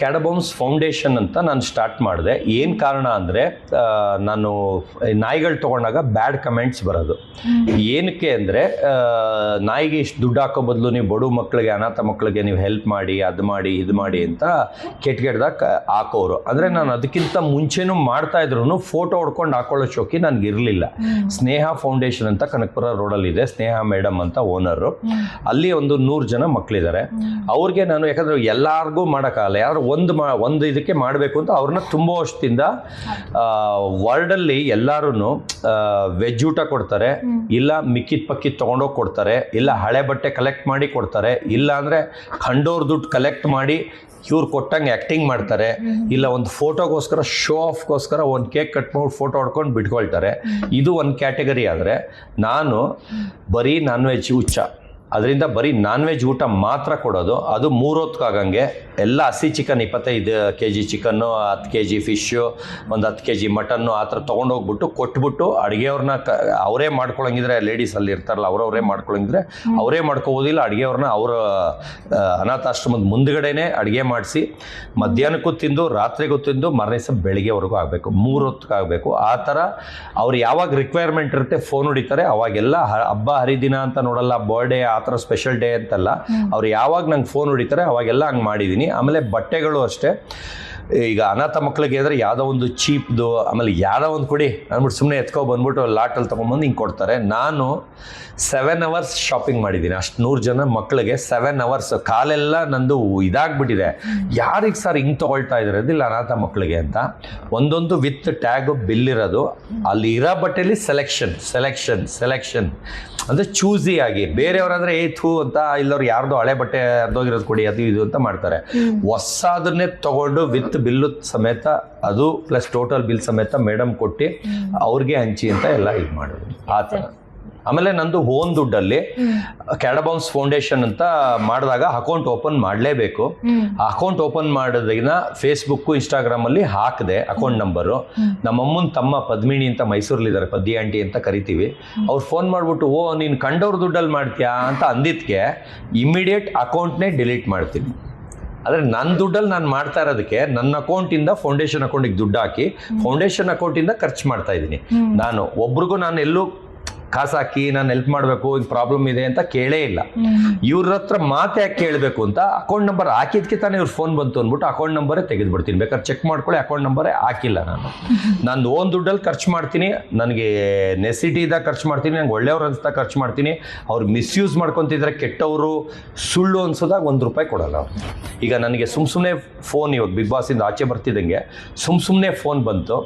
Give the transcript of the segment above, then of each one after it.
ಕ್ಯಾಡಬೌನ್ಸ್ foundation ಅಂತ ನಾನು start ಮಾಡಿದೆ. ಏನು ಕಾರಣ ಅಂದರೆ ನಾನು ನಾಯಿಗಳು ತೊಗೊಂಡಾಗ ಬ್ಯಾಡ್ ಕಮೆಂಟ್ಸ್ ಬರೋದು. ಏನಕ್ಕೆ ಅಂದರೆ ನಾಯಿಗೆ ಇಷ್ಟು ದುಡ್ಡು ಹಾಕೋ ಬದಲು ನೀವು ಬಡು ಮಕ್ಕಳಿಗೆ ಅನಾಥ ಮಕ್ಕಳಿಗೆ ನೀವು ಹೆಲ್ಪ್ ಮಾಡಿ, ಅದು ಮಾಡಿ, ಇದು ಮಾಡಿ ಅಂತ ಕೆಟ್ಟ ಕೆಟ್ಟದಾಗ ಹಾಕೋರು. ಅಂದರೆ ನಾನು ಅದಕ್ಕಿಂತ ಮುಂಚೆನೂ ಮಾಡ್ತಾ ಇದ್ರು ಫೋಟೋ ಹೊಡ್ಕೊಂಡು ಹಾಕೊಳ್ಳೋ ಶೋಕಿ ನನಗೆ ಇರಲಿಲ್ಲ. ಸ್ನೇಹ ಫೌಂಡೇಶನ್ ಅಂತ ಕನಕಪುರ ರೋಡಲ್ಲಿದೆ ಸ್ನೇಹ ಮೇಡಮ್ ಅಂತ ಓನರು ಅಲ್ಲಿ ಒಂದು ನೂರು ಜನ ಮಕ್ಕಳಿದ್ದಾರೆ ಅವ್ರಿಗೆ ನಾನು ಯಾಕಂದ್ರೆ ಎಲ್ಲಾರ್ಗೂ ಮಾಡೋಕ್ಕಾಗಲ್ಲ. ಯಾರು ಒಂದು ಮಾ ಒಂದು ಇದಕ್ಕೆ ಮಾಡಬೇಕು ಅಂತ ಅವ್ರನ್ನ ತುಂಬ ವರ್ಷದಿಂದ ವರ್ಲ್ಡಲ್ಲಿ ಎಲ್ಲರೂ ವೆಜ್ ಊಟ ಕೊಡ್ತಾರೆ ಇಲ್ಲ ಮಿಕ್ಕಿದ ಪಕ್ಕಿದ ತೊಗೊಂಡೋಗಿ ಕೊಡ್ತಾರೆ ಇಲ್ಲ ಹಳೆ ಬಟ್ಟೆ ಕಲೆಕ್ಟ್ ಮಾಡಿ ಕೊಡ್ತಾರೆ ಇಲ್ಲ ಅಂದರೆ ಕಂಡೋರ್ ದುಡ್ಡು ಕಲೆಕ್ಟ್ ಮಾಡಿ ಇವ್ರು ಕೊಟ್ಟಂಗೆ ಆ್ಯಕ್ಟಿಂಗ್ ಮಾಡ್ತಾರೆ ಇಲ್ಲ ಒಂದು ಫೋಟೋಗೋಸ್ಕರ ಶೋ ಆಫ್ಗೋಸ್ಕರ ಒಂದು ಕೇಕ್ ಕಟ್ ಮಾಡಿ ಫೋಟೋ ಹೊಡ್ಕೊಂಡು ಬಿಟ್ಕೊಳ್ತಾರೆ. ಇದು ಒಂದು ಕ್ಯಾಟಗರಿ ಆದರೆ ನಾನು ಬರೀ ನಾನ್ ವೆಜ್ ಹುಚ್ಚ. ಅದರಿಂದ ಬರೀ ನಾನ್ ವೆಜ್ ಊಟ ಮಾತ್ರ ಕೊಡೋದು. ಅದು ಮೂರೊತ್ತಾಗಂಗೆ ಎಲ್ಲ ಹಸಿ ಚಿಕನ್ ಇಪ್ಪತ್ತೈದು ಕೆ ಜಿ ಚಿಕನ್ನು ಹತ್ತು ಕೆ ಜಿ ಫಿಶ್ಶು ಒಂದು ಹತ್ತು ಕೆ ಜಿ ಮಟನ್ನು ಆ ಥರ ತೊಗೊಂಡೋಗ್ಬಿಟ್ಟು ಕೊಟ್ಬಿಟ್ಟು ಅಡುಗೆಯವ್ರನ್ನ ಕ ಅವರೇ ಮಾಡ್ಕೊಳಂಗಿದ್ರೆ ಲೇಡೀಸ್ ಅಲ್ಲಿ ಇರ್ತಾರಲ್ಲ ಅವರವರೇ ಮಾಡ್ಕೊಳಂಗಿದ್ರೆ ಅವರೇ ಮಾಡ್ಕೋಬೋದಿಲ್ಲ ಅಡುಗೆಯವ್ರನ್ನ ಅವರ ಅನಾಥಾಶ್ರಮದ ಮುಂದ್ಗಡೆನೇ ಅಡುಗೆ ಮಾಡಿಸಿ ಮಧ್ಯಾಹ್ನಕ್ಕೂ ತಿಂದು ರಾತ್ರಿಗೂ ತಿಂದು ಮರನೇ ದಿವಸ ಬೆಳಿಗ್ಗೆವರೆಗೂ ಆಗಬೇಕು. ಮೂರು ಹೊತ್ತಿಗಾಗಬೇಕು ಆ ಥರ ಅವ್ರು ಯಾವಾಗ ರಿಕ್ವೈರ್ಮೆಂಟ್ ಇರುತ್ತೆ ಫೋನ್ ಹೊಡಿತಾರೆ. ಅವಾಗೆಲ್ಲ ಹಬ್ಬ ಹರಿದಿನ ಅಂತ ನೋಡಲ್ಲ ಬರ್ಡೇ ಆ ಥರ ಸ್ಪೆಷಲ್ ಡೇ ಅಂತಲ್ಲ, ಅವ್ರು ಯಾವಾಗ ನಂಗೆ ಫೋನ್ ಹೊಡಿತಾರೆ ಅವಾಗೆಲ್ಲ ಹಂಗೆ ಮಾಡಿದ್ದೀನಿ ಆಮೇಲೆ ಬಟ್ಟೆಗಳು ಅಷ್ಟೇ. ಈಗ ಅನಾಥ ಮಕ್ಕಳಿಗೆ ಅಂದರೆ ಯಾವುದೋ ಒಂದು ಚೀಪ್ದು ಆಮೇಲೆ ಯಾವುದೋ ಒಂದು ಕೊಡಿ ಅಂದ್ಬಿಟ್ಟು ಸುಮ್ಮನೆ ಎತ್ಕೊ ಬಂದ್ಬಿಟ್ಟು ಲಾಟಲ್ಲಿ ತೊಗೊಂಬಂದು ಹಿಂಗೆ ಕೊಡ್ತಾರೆ. ನಾನು ಸೆವೆನ್ ಅವರ್ಸ್ ಶಾಪಿಂಗ್ ಮಾಡಿದ್ದೀನಿ ಅಷ್ಟು ನೂರು ಜನ ಮಕ್ಕಳಿಗೆ ಸೆವೆನ್ ಅವರ್ಸ್ ಕಾಲೆಲ್ಲ ನಂದು ಇದಾಗ್ಬಿಟ್ಟಿದೆ. ಯಾರಿಗೆ ಸರ್ ಹಿಂಗೆ ತೊಗೊಳ್ತಾ ಇದ್ದಾರೆ ಅದಿಲ್ಲ ಅನಾಥ ಮಕ್ಕಳಿಗೆ ಅಂತ. ಒಂದೊಂದು ವಿತ್ ಟ್ಯಾಗು, ಬಿಲ್ ಇರೋದು. ಅಲ್ಲಿ ಇರೋ ಬಟ್ಟೆಯಲ್ಲಿ ಸೆಲೆಕ್ಷನ್ ಸೆಲೆಕ್ಷನ್ ಸೆಲೆಕ್ಷನ್ ಅಂದರೆ ಚೂಸಿ ಆಗಿ. ಬೇರೆಯವರಾದ್ರೆ ಏ ಥೂ ಅಂತ ಇಲ್ಲವ್ರು ಯಾರ್ದು ಹಳೆ ಬಟ್ಟೆ ಅರ್ಧೋಗಿರೋದು ಕೊಡಿ ಅದು ಇದು ಅಂತ ಮಾಡ್ತಾರೆ. ಹೊಸದನ್ನೇ ತಗೊಂಡು ವಿತ್ ಬಿಲ್ಲು ಸಮೇತ ಅದು ಪ್ಲಸ್ ಟೋಟಲ್ ಬಿಲ್ ಸಮೇತ ಮೇಡಮ್ ಕೊಟ್ಟು ಅವ್ರಿಗೆ ಹಂಚಿ ಅಂತ ಎಲ್ಲ ಇದು ಮಾಡೋದು. ಆ ಥರ. ಆಮೇಲೆ ನಂದು ಓನ್ ದುಡ್ಡಲ್ಲಿ ಕ್ಯಾಡಬೌನ್ಸ್ ಫೌಂಡೇಶನ್ ಅಂತ ಮಾಡಿದಾಗ ಅಕೌಂಟ್ ಓಪನ್ ಮಾಡಲೇಬೇಕು. ಅಕೌಂಟ್ ಓಪನ್ ಮಾಡೋದನ್ನ ಫೇಸ್ಬುಕ್ಕು ಇನ್ಸ್ಟಾಗ್ರಾಮಲ್ಲಿ ಹಾಕಿದೆ ಅಕೌಂಟ್ ನಂಬರು. ನಮ್ಮಮ್ಮನ ತಮ್ಮ ಪದ್ಮಿಣಿ ಅಂತ ಮೈಸೂರಲ್ಲಿದ್ದಾರೆ ಪದ್ಯ ಆಂಟಿ ಅಂತ ಕರಿತೀವಿ. ಅವ್ರು ಫೋನ್ ಮಾಡಿಬಿಟ್ಟು ಓ ನೀನು ಕಂಡವ್ರ ದುಡ್ಡಲ್ಲಿ ಮಾಡ್ತೀಯಾ? ಅಂತ ಅಂದಿದ್ಕೆ ಇಮಿಡಿಯೇಟ್ ಅಕೌಂಟ್ನೇ ಡಿಲೀಟ್ ಮಾಡ್ತೀನಿ. ಆದರೆ ನನ್ನ ದುಡ್ಡಲ್ಲಿ ನಾನು ಮಾಡ್ತಾ ಇರೋದಕ್ಕೆ ನನ್ನ ಅಕೌಂಟಿಂದ ಫೌಂಡೇಶನ್ ಅಕೌಂಟಿಗೆ ದುಡ್ಡು ಹಾಕಿ ಫೌಂಡೇಶನ್ ಅಕೌಂಟಿಂದ ಖರ್ಚು ಮಾಡ್ತಾ ಇದ್ದೀನಿ. ನಾನು ಒಬ್ರಿಗೂ ನಾನು ಎಲ್ಲೂ ಕಾಸು ಹಾಕಿ ನಾನು ಹೆಲ್ಪ್ ಮಾಡಬೇಕು ಇದು ಪ್ರಾಬ್ಲಮ್ ಇದೆ ಅಂತ ಕೇಳೇ ಇಲ್ಲ. ಇವ್ರ ಹತ್ರ ಮಾತು ಯಾಕೆ ಕೇಳಬೇಕು ಅಂತ ಅಕೌಂಟ್ ನಂಬರ್ ಹಾಕಿದ್ಕೆ ತಾನೇ ಇವ್ರ ಫೋನ್ ಬಂತು ಅಂದ್ಬಿಟ್ಟು ಅಕೌಂಟ್ ನಂಬರೇ ತೆಗೆದುಬಿಡ್ತೀನಿ. ಬೇಕಾದ್ರೆ ಚೆಕ್ ಮಾಡ್ಕೊಳ್ಳಿ ಅಕೌಂಟ್ ನಂಬರೇ ಹಾಕಿಲ್ಲ ನಾನು. ನಾನು ಓನ್ ದುಡ್ಡಲ್ಲಿ ಖರ್ಚು ಮಾಡ್ತೀನಿ. ನನಗೆ ನೆಸಿಟಿ ಇದ್ದಾಗ ಖರ್ಚು ಮಾಡ್ತೀನಿ ನಂಗೆ ಒಳ್ಳೆಯವ್ರು ಅನ್ಸ್ದಾಗ ಖರ್ಚು ಮಾಡ್ತೀನಿ. ಅವ್ರು ಮಿಸ್ಯೂಸ್ ಮಾಡ್ಕೊತಿದ್ರೆ ಕೆಟ್ಟವರು ಸುಳ್ಳು ಅನ್ಸೋದಾಗ ಒಂದು ರೂಪಾಯಿ ಕೊಡೋಲ್ಲ ಅವ್ರು. ಈಗ ನನಗೆ ಸುಮ್ ಸುಮ್ಮನೆ ಫೋನ್ ಇವಾಗ ಬಿಗ್ ಬಾಸಿಂದ ಆಚೆ ಬರ್ತಿದ್ದಂಗೆ ಸುಮ್ ಸುಮ್ಮನೆ ಫೋನ್ ಬಂತು.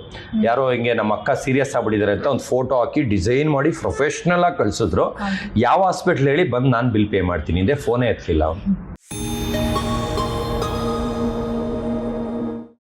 ಯಾರೋ ಹಿಂಗೆ ನಮ್ಮ ಅಕ್ಕ ಸೀರಿಯಸ್ ಆಗಿಬಿಟ್ಟಿದ್ದಾರೆ ಅಂತ ಒಂದು ಫೋಟೋ ಹಾಕಿ ಡಿಸೈನ್ ಮಾಡಿ ಪ್ರೊಫೆಷ್ನಲ್ ಆಗಿ ಕಳ್ಸಿದ್ರು. ಯಾವ ಹಾಸ್ಪಿಟ್ಲ್ ಹೇಳಿ ಬಂದು ನಾನು ಬಿಲ್ ಪೇ ಮಾಡ್ತೀನಿ. ಇದೆ ಫೋನೇ ಎತ್ತಲಿಲ್ಲ ಅವ್ನು.